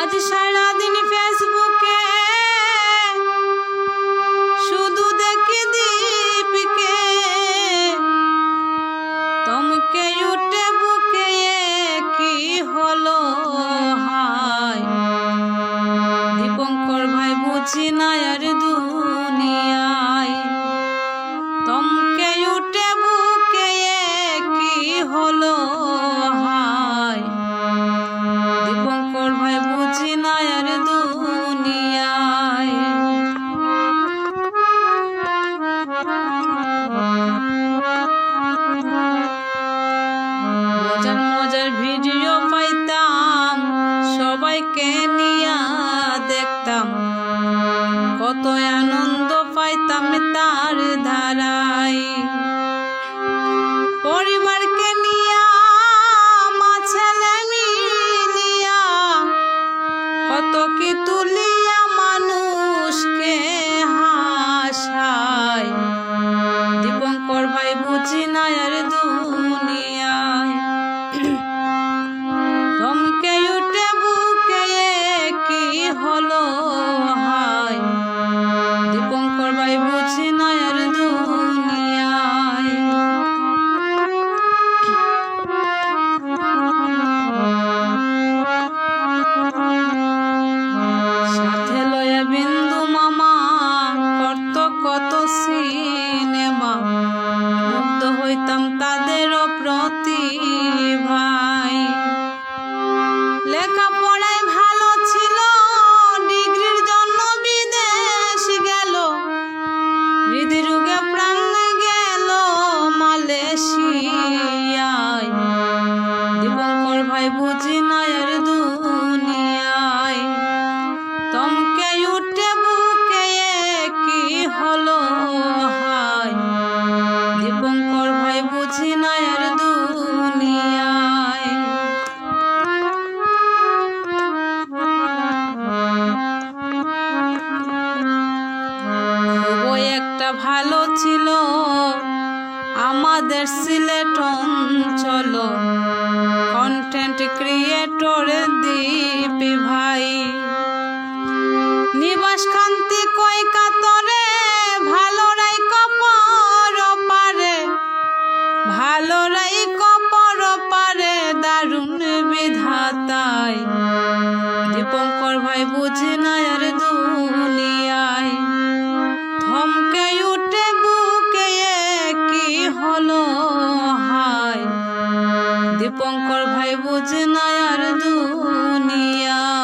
আজ সারাদিন ফেসবুকে শুধু দেখি দীপকে। তমকে উঠে বুকে কি হলো হায়। দীপঙ্কর ভাই বুঝি না আর দুনিয়ায়। তমকে উঠে বুকে কি হলো ভিডিও পাইতাম, সবাইকে নিয়া দেখতাম। কত আনন্দ পাইতাম তার ধারায়। পরিবারকে নিয়া, মা ছেলে মিলিয়া কত কি তুলিয়া মানুষকে হাসায়। দীপঙ্কর ভাই বুঝি না আর দুনিয়ায় আমাদের সিলেট অঞ্চল কন্টেন্ট ক্রিয়েটর দীপি ভাই। নিবাস খান্তি কয় কাতরে ভালো রাই কপর পারে। ভালো রাই কপর পারে, দারুণ বিধাতায়। দীপঙ্কর ভাই বুঝে নাই আর শঙ্কর ভাই বুঝ নয়ার দুনিয়া।